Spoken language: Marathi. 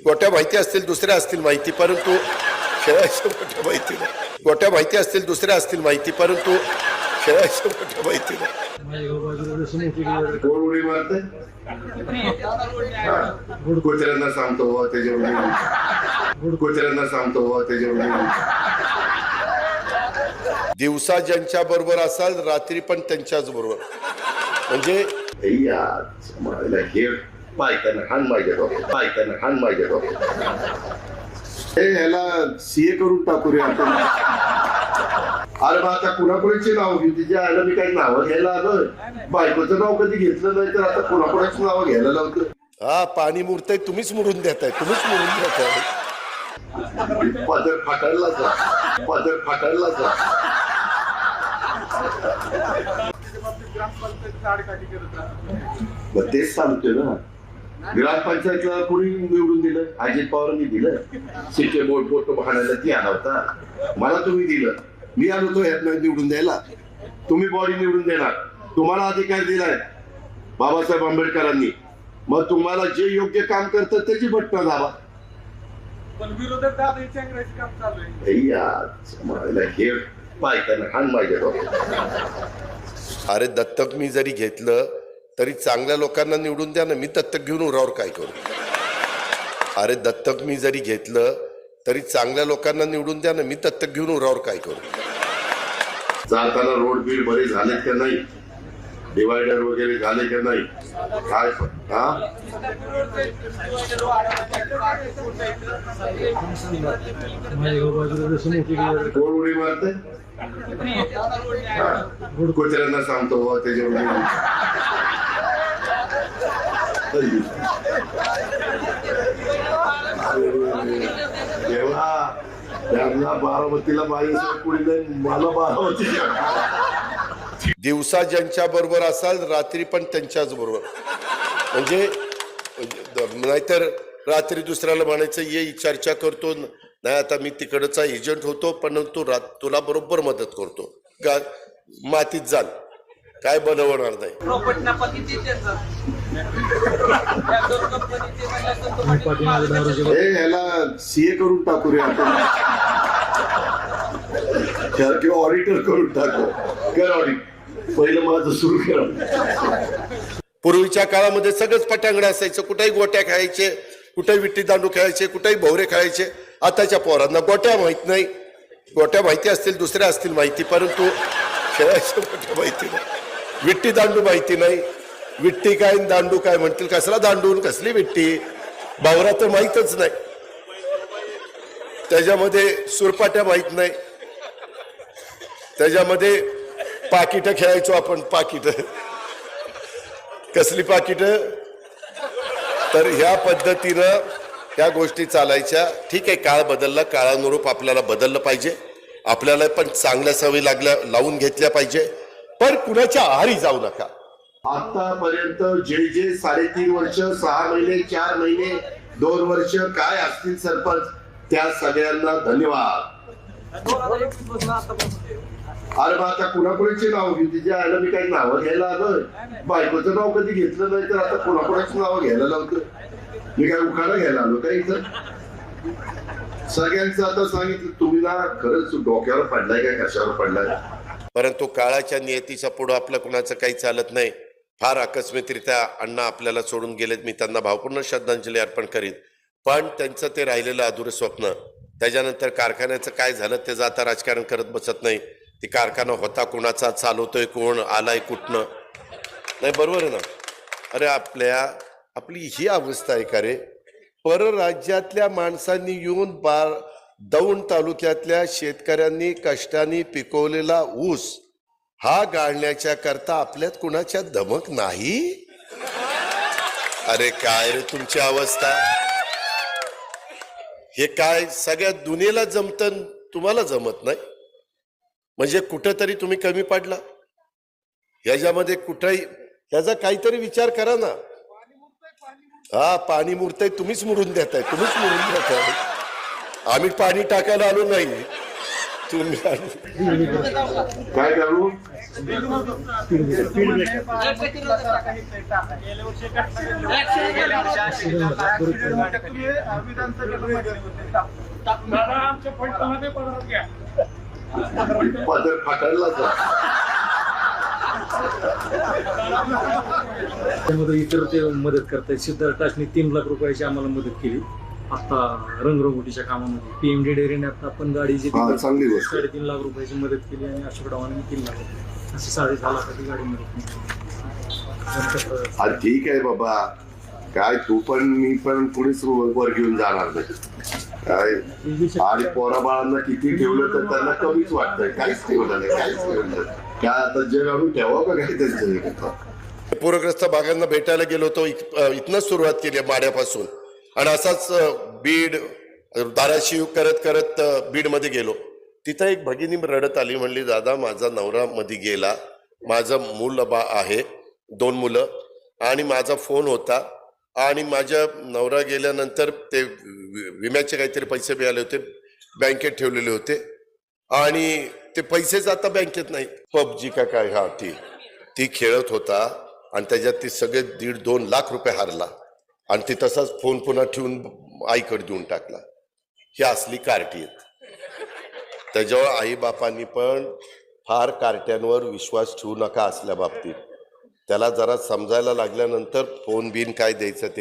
गोट्या माहिती असतील दुसऱ्या असतील माहिती परंतु खेळाच्या गोट्या माहिती नाही गोट्या माहिती असतील दुसऱ्या असतील माहिती परंतु खेळाच्या गोट्या माहिती नाही कोण उडी मारते गुडकोचऱ्यांना सांगतो बुवा त्याच्यावर गुडकोचऱ्यांना सांगतो बुवा दिवसा ज्यांच्या बरोबर असाल रात्री पण त्यांच्याच बरोबर. म्हणजे हे पायताना हान माझ्या डोक्यात पायताना हान माझ्या डोक्यात हे ह्याला सीए करून टाकू रे आपण. अरे मग आता कुणाकुणाची नाव घेऊ तिच्या आयला मी काही नावं घ्यायला आलोय. बायकोचं नाव कधी घेतलं नाही तर आता कुणाकुणाची नावं घ्यायला लावतं हा पाणी मुरतंय तुम्हीच मुरून देताय तुम्हीच मुरून देताय. पदर फाटायला जा. पदर फाटायला जा. मग तेच सांगतोय ना. ग्रामपंचायतला कुणी निवडून दिलं? अजित पवारांनी दिलं. सिटे बोर्ड फोटो पाहण्याला ती आला होता. मला तुम्ही दिलं. मी आलो तो ह्यात निवडून द्यायला. तुम्ही बॉडी निवडून देणार. तुम्हाला अधिकार दिलाय. बाबासाहेब आंबेडकरांनी. मग तुम्हाला जे योग्य काम करतं त्याची बटणं दाबा पण विरोधक दादा चेंगराचे काम चालू आहे. अय्या, मला हे माझ्या डोक्यात अरे दत्तक मी जरी घेतलं तरी चांगल्या लोकांना निवडून द्या ना मी दत्तक घेऊन उरावर काय करू? अरे दत्तक मी जरी घेतलं तरी चांगल्या लोकांना निवडून द्या ना मी दत्तक घेऊन उरावर काय करू? जाताना रोड बिल बरे झाले का नाही? डिवायडर वगैरे झाले का नाही? काय हा? कोण उडी मारते? सांगतो बुवा तेव्हा त्यांना बारामतीला माझ्याशिवाय कुणी नाही मला बारामती. दिवसा ज्यांच्या बरोबर असाल रात्री पण त्यांच्याच बरोबर. म्हणजे नाहीतर रात्री दुसऱ्याला म्हणायचं ये चर्चा करतो. नाही आता मी तिकडचा एजंट होतो पण तू रा तुला बरोबर मदत करतो. का मातीत जाल. काय बनवणार नाही हे ह्याला सीए करून टाकू रे आपण. त्याला किंवा ऑडिटर करून टाकू कर ऑडिट पहिलं माझं सुरू कर. पूर्वीच्या काळामध्ये सगळंच पटांगडं असायचं कुठेही गोट्या खेळायचे कुठेही विट्टी दांडू खेळायचे कुठेही भोवरे खेळायचे. आताच्या पोरांना गोट्या माहीत नाही. गोट्या माहिती असतील दुसऱ्या असतील माहिती परंतु खेळायच्या गोट्या माहिती नाही. विट्टी दांडू माहिती नाही. विट्टी काय दांडू काय म्हणतील? कसला दांडू कसली विट्टी? भावरा तर माहीतच नाही. त्याच्यामध्ये सुरपाट्या माहीत नाही. त्याच्यामध्ये पाकिट खेळायचो आपण पाकिट. कसली पाकिट? तर ह्या पद्धतीनं ह्या गोष्टी चालायच्या. ठीक आहे काळ बदलला काळानुरूप आपल्याला बदललं पाहिजे. आपल्याला पण चांगल्या सवयी लागल्या लावून घेतल्या पाहिजे. पण कुणाच्या आहारी जाऊ नका. आतापर्यंत जे जे साडेतीन वर्ष सहा महिने चार महिने दोन वर्ष काय असतील सरपंच त्या सगळ्यांना धन्यवाद. अरे मग आता कुणाकुणाची नाव घेते जे आयला मी काही नावं घ्यायला आलं बायकोचं नाव कधी घेतलं नाही तर आता कुणाकुणाची नावं घ्यायला लावतं मी काय उखाणा घ्यायला आलो काय इथं? सगळ्यांचं आता सांगितलं तुम्ही ना खरंच डोक्यावर पडलाय का कशावर पडलाय? परंतु काळाच्या नियतीच्या पुढं आपलं कुणाचं काही चालत नाही. फार आकस्मिकरित्या अण्णा आपल्याला सोडून गेलेत. मी त्यांना भावपूर्ण श्रद्धांजली अर्पण करीन. पण त्यांचं ते राहिलेलं अधुरं स्वप्न. त्याच्यानंतर कारखान्याचं काय झालं त्याचं आता राजकारण करत बसत नाही. ती कारखाना होता कुणाचा चालवतोय कोण आलाय कुठनं? नाही बरोबर आहे ना? अरे आपल्या आपली ही अवस्था आहे का रे? परराज्यातल्या माणसांनी येऊन बार दौंड तालुक्यातल्या शेतकऱ्यांनी कष्टाने पिकवलेला ऊस हा गाळण्याच्या करता आपल्यात कुणाच्या धमक नाही? अरे काय रे तुमची अवस्था? हे काय सगळ्या दुनियेला जमत तुम्हाला जमत नाही? म्हणजे कुठंतरी तुम्ही कमी पडला? ह्याच्यामध्ये कुठंही ह्याचा काहीतरी विचार करा ना. हा पाणी मुरतंय तुम्हीच मुरून देताय तुम्हीच मुरून देताय. आम्ही पाणी टाकायला आलो नाही. तुम्ही काय करू? पदर इतर ते मदत करतायत. सिद्धार्थ टाचने तीन लाख रुपयाची आम्हाला मदत केली. आता रंगरंगोटीच्या कामामध्ये. पीएमडी डेअरीने आता आपण गाडी जी हा चांगली गोष्ट. साडेतीन लाख रुपयाची मदत केली आणि अशोक डावाने तीन लाख रुपये. अशी साडेदहा लाखाची गाडी मदत केली. हा ठीक आहे बाबा. काय तू पण मी पण कुणीच वर घेऊन जाणार नाही. काय? आणि पोरा बाळांना किती ठेवलं तर त्यांना कमीच वाटतंय. काहीच ठेवलं नाही काहीच ठेवलं नाही. काय आता जग आणून ठेवा का काय त्यांचं? हे? पूरग्रस्त भागांना भेटायला गेलो होतो. अ, इथनंच सुरुवात केली आहे माड्यापासून. आणि असाच बीड दाराशिव धाराशिव करत करत बीडमध्ये गेलो. तिथं एक भगिनी रडत आली म्हणली दादा माझा नवरा मध्ये गेला. माझं मूल बा आहे दोन मुलं. आणि माझा फोन होता. आणि माझ्या नवरा गेल्यानंतर ते वि- विम्याचे काहीतरी पैसे मिळाले होते. बँकेत ठेवलेले होते. आणि ते पैसेच आता बँकेत नाही पबजी का काय? हा ती ती खेळत होता. आणि त्याच्यात ती सगळे दीड दोन लाख रुपये हारला. आणि ते तसाच फोन पुन्हा ठेवून आईकडे देऊन टाकला. ही असली कार्टी आहेत. त्याच्यावर आई बापांनी पण फार कार्ट्यांवर विश्वास ठेवू नका असल्या बाबतीत. त्याला जरा समजायला लागल्यानंतर फोन बिन काय द्यायचं ते